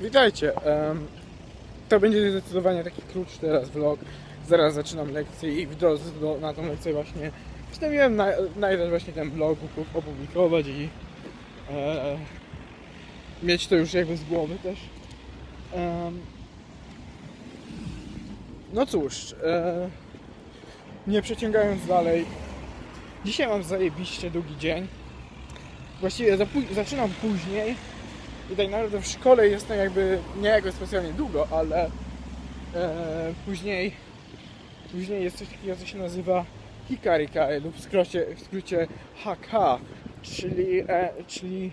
Witajcie. to będzie zdecydowanie taki krótszy teraz vlog. Zaraz zaczynam lekcję i w drodze do, na tą lekcję właśnie postanowiłem na, nagrać właśnie ten vlog, opu- opublikować i e, mieć to już jakby z głowy też. Em, no cóż, e, nie przeciągając dalej, dzisiaj mam zajebiście długi dzień. Właściwie zaczynam później, i tak naprawdę w szkole jestem jakby nie jakoś specjalnie długo, ale e, później później jest coś takiego, co się nazywa Hikarikae lub w skrócie, w skrócie HK, czyli, e, czyli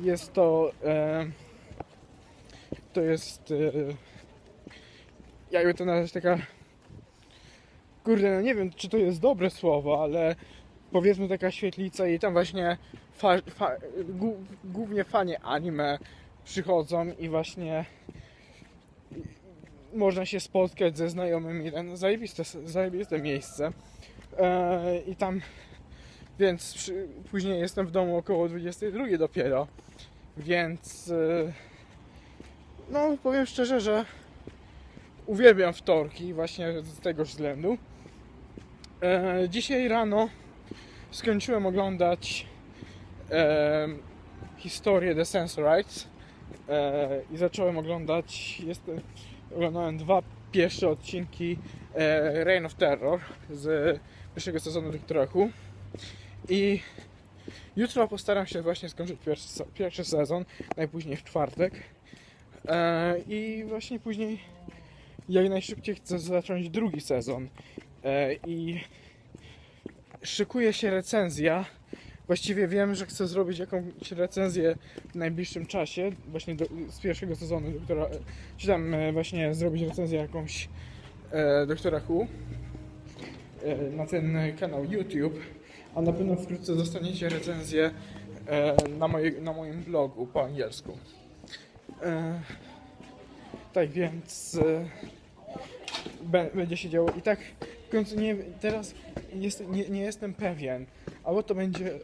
jest to e, to jest e, jakby to nazwać taka kurde, no nie wiem czy to jest dobre słowo, ale powiedzmy taka świetlica i tam właśnie fa, fa, gu, głównie fani anime przychodzą i właśnie można się spotkać ze znajomymi. No, Zajebiste, zajebiste miejsce. E, I tam, więc przy, później jestem w domu około 22 dopiero. Więc e, no powiem szczerze, że uwielbiam wtorki właśnie z tegoż względu. E, dzisiaj rano skończyłem oglądać e, historię The Sensorites e, i zacząłem oglądać jestem, oglądałem dwa pierwsze odcinki e, Reign of Terror z pierwszego sezonu Doktora Who. I jutro postaram się właśnie skończyć pierwszy, pierwszy sezon, najpóźniej w czwartek. E, i właśnie później jak najszybciej chcę zacząć drugi sezon. E, i szykuje się recenzja. Właściwie wiem, że chcę zrobić jakąś recenzję w najbliższym czasie, właśnie do, z pierwszego sezonu doktora, czy tam e, właśnie zrobić recenzję jakąś e, doktora Who e, na ten kanał YouTube, a na pewno wkrótce dostaniecie recenzję e, na, moje, na moim blogu po angielsku. E, tak więc e, będzie się działo i tak w końcu nie teraz nie, nie jestem pewien, albo to będzie e,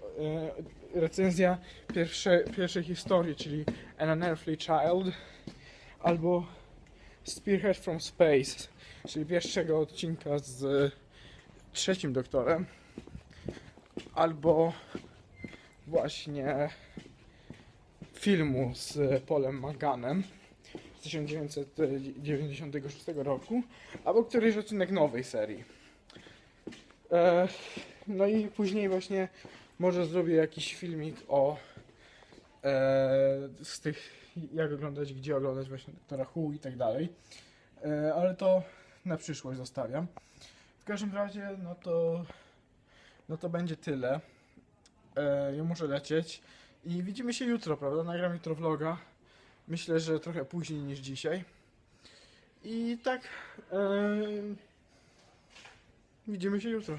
recenzja pierwsze, pierwszej historii, czyli An Unearthly Child, albo Spearhead from Space, czyli pierwszego odcinka z trzecim doktorem, albo właśnie filmu z Polem Maganem z 1996 roku, albo któryś odcinek nowej serii. E, no i później właśnie może zrobię jakiś filmik o e, z tych jak oglądać, gdzie oglądać właśnie doktora i tak dalej. E, ale to na przyszłość zostawiam. W każdym razie, no to no to będzie tyle. Ja muszę lecieć i widzimy się jutro, prawda? Nagram jutro vloga. Myślę, że trochę później niż dzisiaj. I tak widzimy się jutro.